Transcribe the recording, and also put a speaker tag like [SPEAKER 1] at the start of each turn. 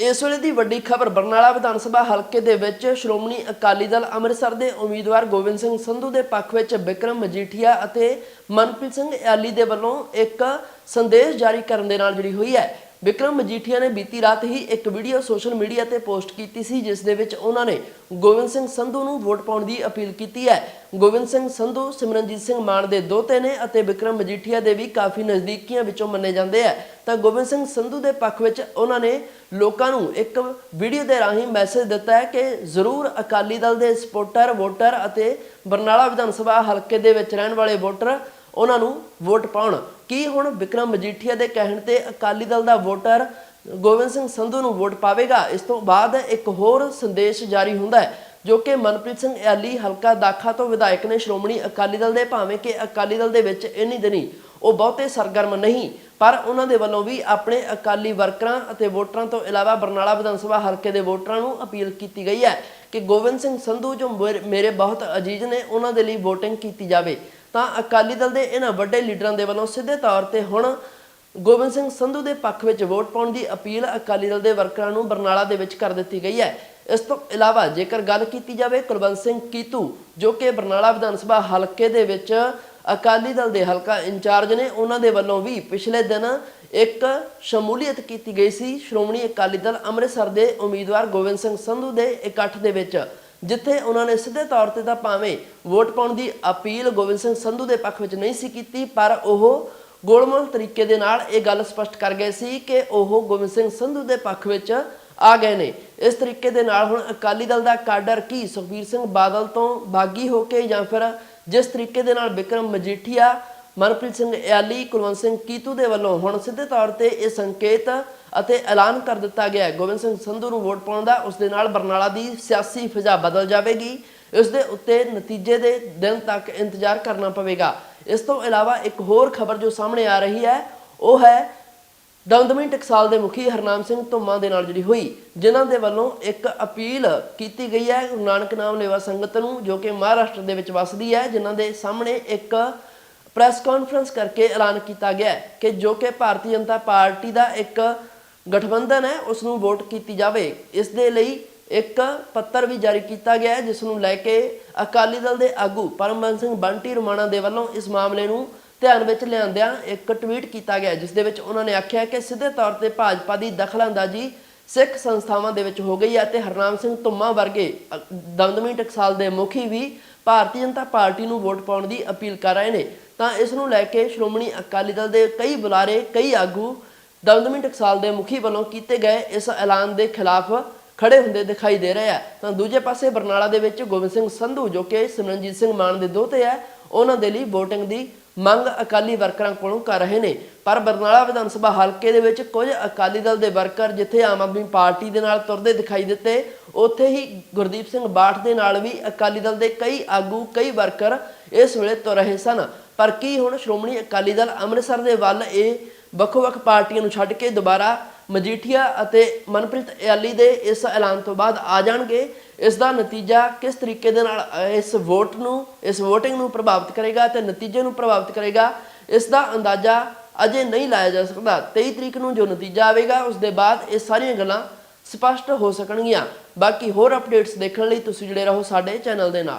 [SPEAKER 1] ਇਸ ਵੇਲੇ ਦੀ ਵੱਡੀ ਖਬਰ ਬਰਨਾਲਾ ਵਿਧਾਨ ਸਭਾ ਹਲਕੇ ਦੇ ਵਿੱਚ ਸ਼੍ਰੋਮਣੀ ਅਕਾਲੀ ਦਲ ਅੰਮ੍ਰਿਤਸਰ ਦੇ ਉਮੀਦਵਾਰ ਗੋਬਿੰਦ ਸਿੰਘ ਸੰਧੂ ਦੇ ਪੱਖ ਵਿੱਚ ਵਿਕਰਮ ਮਜੀਠੀਆ ਅਤੇ ਮਨਪ੍ਰੀਤ ਸਿੰਘ ਐਲੀ ਦੇ ਵੱਲੋਂ ਇੱਕ ਸੰਦੇਸ਼ ਜਾਰੀ ਕਰਨ ਦੇ ਨਾਲ ਜੁੜੀ ਹੋਈ ਹੈ। ਵਿਕਰਮ ਮਜੀਠੀਆ ਨੇ ਬੀਤੀ ਰਾਤ ਹੀ ਇੱਕ ਵੀਡੀਓ ਸੋਸ਼ਲ ਮੀਡੀਆ ਤੇ ਪੋਸਟ ਕੀਤੀ ਸੀ, ਜਿਸ ਦੇ ਵਿੱਚ ਉਹਨਾਂ ਨੇ ਗੋਬਿੰਦ ਸਿੰਘ ਸੰਧੂ ਨੂੰ ਵੋਟ ਪਾਉਣ ਦੀ ਅਪੀਲ ਕੀਤੀ ਹੈ। ਗੋਬਿੰਦ ਸਿੰਘ ਸੰਧੂ, ਸਿਮਰਨਜੀਤ ਸਿੰਘ ਮਾਨ ਦੇ ਦੋਤੇ ਨੇ ਅਤੇ ਵਿਕਰਮ ਮਜੀਠੀਆ ਦੇ ਵੀ ਕਾਫੀ ਨਜ਼ਦੀਕੀਆਂ ਵਿੱਚੋਂ ਮੰਨੇ ਜਾਂਦੇ ਆ। ਤਾਂ ਗੋਬਿੰਦ ਸਿੰਘ ਸੰਧੂ ਦੇ ਪੱਖ ਵਿੱਚ ਉਹਨਾਂ ਨੇ ਲੋਕਾਂ ਨੂੰ ਇੱਕ ਵੀਡੀਓ ਦੇ ਰਾਹੀਂ ਮੈਸੇਜ ਦਿੱਤਾ ਹੈ ਕਿ ਜ਼ਰੂਰ ਅਕਾਲੀ ਦਲ ਦੇ ਸਪੋਰਟਰ ਵੋਟਰ ਅਤੇ ਬਰਨਾਲਾ ਵਿਧਾਨ ਸਭਾ ਹਲਕੇ ਦੇ ਵਿੱਚ ਰਹਿਣ ਵਾਲੇ ਵੋਟਰ ਉਹਨਾਂ ਨੂੰ ਵੋਟ ਪਾਉਣ। ਕੀ ਹੁਣ ਵਿਕਰਮ ਮਜੀਠੀਆ ਦੇ ਕਹਿਣ ਤੇ ਅਕਾਲੀ ਦਲ ਦਾ ਵੋਟਰ ਗੋਬਿੰਦ ਸਿੰਘ ਸੰਧੂ ਨੂੰ ਵੋਟ ਪਾਵੇਗਾ? ਇਸ ਤੋਂ ਬਾਅਦ ਇੱਕ ਹੋਰ ਸੰਦੇਸ਼ ਜਾਰੀ ਹੁੰਦਾ ਹੈ, ਜੋ ਕਿ ਮਨਪ੍ਰੀਤ ਸਿੰਘ ਐਲੀ ਹਲਕਾ ਦਾਖਾ ਤੋਂ ਵਿਧਾਇਕ ਨੇ ਸ਼੍ਰੋਮਣੀ ਅਕਾਲੀ ਦਲ ਦੇ ਭਾਵੇਂ ਕਿ ਅਕਾਲੀ ਦਲ ਦੇ ਵਿੱਚ ਇੰਨੀ ਦਿਨੀ ਉਹ ਬਹੁਤੇ ਸਰਗਰਮ ਨਹੀਂ, ਪਰ ਉਹਨਾਂ ਦੇ ਵੱਲੋਂ ਵੀ ਆਪਣੇ ਅਕਾਲੀ ਵਰਕਰਾਂ ਅਤੇ ਵੋਟਰਾਂ ਤੋਂ ਇਲਾਵਾ ਬਰਨਾਲਾ ਵਿਧਾਨ ਸਭਾ ਹਲਕੇ ਦੇ ਵੋਟਰਾਂ ਨੂੰ ਅਪੀਲ ਕੀਤੀ ਗਈ ਹੈ ਕਿ ਗੋਬਿੰਦ ਸਿੰਘ ਸੰਧੂ ਜੋ ਮੇਰੇ- ਮੇਰੇ ਬਹੁਤ ਅਜੀਜ਼ ਨੇ, ਉਹਨਾਂ ਦੇ ਲਈ VOTING ਕੀਤੀ ਜਾਵੇ। ਤਾਂ ਅਕਾਲੀ ਦਲ ਦੇ ਇਹਨਾਂ ਵੱਡੇ ਲੀਡਰਾਂ ਦੇ ਵੱਲੋਂ ਸਿੱਧੇ ਤੌਰ ਤੇ ਹੁਣ ਗੋਬਿੰਦ ਸਿੰਘ ਸੰਧੂ ਦੇ ਪੱਖ ਵਿੱਚ ਵੋਟ ਪਾਉਣ ਦੀ ਅਪੀਲ ਅਕਾਲੀ ਦਲ ਦੇ ਵਰਕਰਾਂ ਨੂੰ ਬਰਨਾਲਾ ਦੇ ਵਿੱਚ ਕਰ ਦਿੱਤੀ ਗਈ ਹੈ। ਇਸ ਤੋਂ ਇਲਾਵਾ ਜੇਕਰ ਗੱਲ ਕੀਤੀ ਜਾਵੇ ਕੁਲਵੰਤ ਸਿੰਘ ਕੀਤੂ, ਜੋ ਕਿ ਬਰਨਾਲਾ ਵਿਧਾਨ ਸਭਾ ਹਲਕੇ ਦੇ ਵਿੱਚ ਅਕਾਲੀ ਦਲ ਦੇ ਹਲਕਾ ਇੰਚਾਰਜ ਨੇ, ਉਹਨਾਂ ਦੇ ਵੱਲੋਂ ਵੀ ਪਿਛਲੇ ਦਿਨ ਇੱਕ ਸ਼ਮੂਲੀਅਤ ਕੀਤੀ ਗਈ ਸੀ। ਸ਼੍ਰੋਮਣੀ ਅਕਾਲੀ ਦਲ ਅੰਮ੍ਰਿਤਸਰ ਦੇ ਉਮੀਦਵਾਰ ਗੋਬਿੰਦ ਸਿੰਘ ਸੰਧੂ ਦੇ ਇਕੱਠ ਦੇ ਵਿੱਚ ਜਿੱਥੇ ਉਹਨਾਂ ਨੇ ਸਿੱਧੇ ਤੌਰ ਤੇ ਤਾਂ ਭਾਵੇਂ ਵੋਟ ਪਾਉਣ ਦੀ ਅਪੀਲ ਗੋਬਿੰਦ ਸਿੰਘ ਸੰਧੂ ਦੇ ਪੱਖ ਵਿੱਚ ਨਹੀਂ ਸੀ ਕੀਤੀ, ਪਰ ਉਹ ਗੋਲਮੋਲ ਤਰੀਕੇ ਦੇ ਨਾਲ ਇਹ ਗੱਲ ਸਪਸ਼ਟ ਕਰ ਗਏ ਸੀ ਕਿ ਉਹ ਗੋਬਿੰਦ ਸਿੰਘ ਸੰਧੂ ਦੇ ਪੱਖ ਵਿੱਚ ਆ ਗਏ ਨੇ। ਇਸ ਤਰੀਕੇ ਦੇ ਨਾਲ ਹੁਣ ਅਕਾਲੀ ਦਲ ਦਾ ਕਾਡਰ ਕੀ? ਸੁਖਬੀਰ ਸਿੰਘ ਬਾਦਲ ਤੋਂ ਬਾਗੀ ਹੋ ਕੇ ਜਾਂ ਫਿਰ ਜਿਸ ਤਰੀਕੇ ਦੇ ਨਾਲ ਵਿਕਰਮ ਮਜੀਠੀਆ ਮਨਪ੍ਰੀਤ ਸਿੰਘ ਯਾਲੀ ਕੁਲਵੰਤ ਸਿੰਘ ਕੀਤੂ ਦੇ ਵੱਲੋਂ ਹੁਣ ਸਿੱਧੇ ਤੌਰ ਤੇ ਇਹ ਸੰਕੇਤ ਅਤੇ ਐਲਾਨ ਕਰ ਦਿੱਤਾ ਗਿਆ ਹੈ। ਗੋਬਿੰਦ ਸਿੰਘ ਸੰਧੂ ਨੂੰ ਵੋਟ ਪਾਉਣ ਦਾ ਉਸ ਦੇ ਨਾਲ ਬਰਨਾਲਾ ਦੀ ਸਿਆਸੀ ਫਿਜ਼ਾ ਬਦਲ ਜਾਵੇਗੀ। ਇਸ ਦੇ ਉੱਤੇ ਨਤੀਜੇ ਦੇ ਦਿਨ ਤੱਕ ਇੰਤਜ਼ਾਰ ਕਰਨਾ ਪਵੇਗਾ। ਇਸ ਤੋਂ ਇਲਾਵਾ ਇੱਕ ਹੋਰ ਖਬਰ ਜੋ ਸਾਹਮਣੇ ਆ ਰਹੀ ਹੈ, ਉਹ ਹੈ ਦਮਦਮੀ ਟਕਸਾਲ ਦੇ ਮੁਖੀ ਹਰਨਾਮ ਸਿੰਘ ਧੁੰਮਾ ਦੇ ਨਾਲ ਜਿਹੜੀ ਹੋਈ, ਜਿਨ੍ਹਾਂ ਦੇ ਵੱਲੋਂ ਇੱਕ ਅਪੀਲ ਕੀਤੀ ਗਈ ਹੈ। ਗੁਰੂ ਨਾਨਕ ਨਾਮ ਲੇਵਾ ਸੰਗਤ ਨੂੰ, ਜੋ ਕਿ ਮਹਾਰਾਸ਼ਟਰ ਦੇ ਵਿੱਚ ਵੱਸਦੀ ਹੈ, ਜਿਨ੍ਹਾਂ ਦੇ ਸਾਹਮਣੇ ਇੱਕ ਪ੍ਰੈਸ ਕਾਨਫਰੰਸ ਕਰਕੇ ਐਲਾਨ ਕੀਤਾ ਗਿਆ ਕਿ ਜੋ ਕਿ ਭਾਰਤੀ ਜਨਤਾ ਪਾਰਟੀ ਦਾ ਇੱਕ ਗਠਬੰਧਨ ਹੈ ਉਸ ਨੂੰ ਵੋਟ ਕੀਤੀ ਜਾਵੇ। ਇਸ ਦੇ ਲਈ ਇੱਕ ਪੱਤਰ ਵੀ ਜਾਰੀ ਕੀਤਾ ਗਿਆ ਹੈ ਜਿਸ ਨੂੰ ਲੈ ਕੇ ਅਕਾਲੀ ਦਲ ਦੇ ਆਗੂ ਪਰਮਬੰਸ ਸਿੰਘ ਬੰਟੀ ਰਮਾਣਾ ਦੇ ਵੱਲੋਂ ਇਸ ਮਾਮਲੇ ਨੂੰ ਧਿਆਨ ਵਿੱਚ ਲਿਆਂਦਿਆਂ ਇੱਕ ਟਵੀਟ ਕੀਤਾ ਗਿਆ ਜਿਸ ਦੇ ਵਿੱਚ ਉਹਨਾਂ ਨੇ ਆਖਿਆ ਕਿ ਸਿੱਧੇ ਤੌਰ ਤੇ ਭਾਜਪਾ ਦੀ ਦਖਲਅੰਦਾਜ਼ੀ ਸਿੱਖ ਸੰਸਥਾਵਾਂ ਦੇ ਵਿੱਚ ਹੋ ਗਈ ਹੈ ਅਤੇ ਹਰਨਾਮ ਸਿੰਘ ਧੁੰਮਾ ਵਰਗੇ ਦਮਦਮੀ ਟਕਸਾਲ ਦੇ ਮੁਖੀ ਵੀ ਭਾਰਤੀ ਜਨਤਾ ਪਾਰਟੀ ਨੂੰ ਵੋਟ ਪਾਉਣ ਦੀ ਅਪੀਲ ਕਰ ਰਹੇ ਨੇ। ਤਾਂ ਇਸ ਨੂੰ ਲੈ ਕੇ ਸ਼੍ਰੋਮਣੀ ਅਕਾਲੀ ਦਲ ਦੇ ਕਈ ਬੁਲਾਰੇ, ਕਈ ਆਗੂ ਦਮਦਮੀ ਟਕਸਾਲ ਦੇ ਮੁਖੀ ਵੱਲੋਂ ਕੀਤੇ ਗਏ ਇਸ ਐਲਾਨ ਦੇ ਖਿਲਾਫ ਖੜੇ ਹੁੰਦੇ ਦਿਖਾਈ ਦੇ ਰਹੇ ਆ। ਤਾਂ ਦੂਜੇ ਪਾਸੇ ਬਰਨਾਲਾ ਦੇ ਵਿੱਚ ਗੋਬਿੰਦ ਸਿੰਘ ਸੰਧੂ ਜੋ ਕਿ ਸਿਮਰਨਜੀਤ ਸਿੰਘ ਮਾਨ ਦੇ ਦੋਤੇ ਆ, ਉਹਨਾਂ ਦੇ ਲਈ VOTING ਦੀ ਮੰਗ ਅਕਾਲੀ ਵਰਕਰਾਂ ਕੋਲੋਂ ਕਰ ਰਹੇ ਨੇ। ਪਰ ਬਰਨਾਲਾ ਵਿਧਾਨ ਸਭਾ ਹਲਕੇ ਦੇ ਵਿੱਚ ਕੁਝ ਅਕਾਲੀ ਦਲ ਦੇ ਵਰਕਰ ਜਿੱਥੇ ਆਮ ਆਦਮੀ ਪਾਰਟੀ ਦੇ ਨਾਲ ਤੁਰਦੇ ਦਿਖਾਈ ਦਿੱਤੇ, ਉੱਥੇ ਹੀ ਗੁਰਦੀਪ ਸਿੰਘ ਬਾਠ ਦੇ ਨਾਲ ਵੀ ਅਕਾਲੀ ਦਲ ਦੇ ਕਈ ਆਗੂ, ਕਈ ਵਰਕਰ ਇਸ ਵੇਲੇ ਤੁਰ ਰਹੇ ਸਨ। ਪਰ ਕੀ ਹੁਣ ਸ਼੍ਰੋਮਣੀ ਅਕਾਲੀ ਦਲ ਅੰਮ੍ਰਿਤਸਰ ਦੇ ਵੱਲ ਇਹ ਵੱਖ-ਵੱਖ ਪਾਰਟੀਆਂ ਨੂੰ ਛੱਡ ਕੇ ਦੁਬਾਰਾ ਮਜੀਠੀਆ ਅਤੇ ਮਨਪ੍ਰੀਤ ਯਾਲੀ ਦੇ ਇਸ ਐਲਾਨ ਤੋਂ ਬਾਅਦ ਆ ਜਾਣਗੇ। ਇਸ ਦਾ ਨਤੀਜਾ ਕਿਸ ਤਰੀਕੇ ਦੇ ਨਾਲ ਇਸ ਵੋਟ ਨੂੰ, ਇਸ VOTING ਨੂੰ ਪ੍ਰਭਾਵਿਤ ਕਰੇਗਾ ਤੇ ਨਤੀਜੇ ਨੂੰ ਪ੍ਰਭਾਵਿਤ ਕਰੇਗਾ, ਇਸ ਦਾ ਅੰਦਾਜ਼ਾ ਅਜੇ ਨਹੀਂ ਲਾਇਆ ਜਾ ਸਕਦਾ। 23 ਤਰੀਕ ਨੂੰ ਜੋ ਨਤੀਜਾ ਆਵੇਗਾ, ਉਸ ਦੇ ਬਾਅਦ ਇਹ ਸਾਰੀਆਂ ਗੱਲਾਂ ਸਪਸ਼ਟ ਹੋ ਸਕਣਗੀਆਂ। ਬਾਕੀ ਹੋਰ ਅਪਡੇਟਸ ਦੇਖਣ ਲਈ ਤੁਸੀਂ ਜੁੜੇ ਰਹੋ ਸਾਡੇ ਚੈਨਲ ਦੇ ਨਾਲ।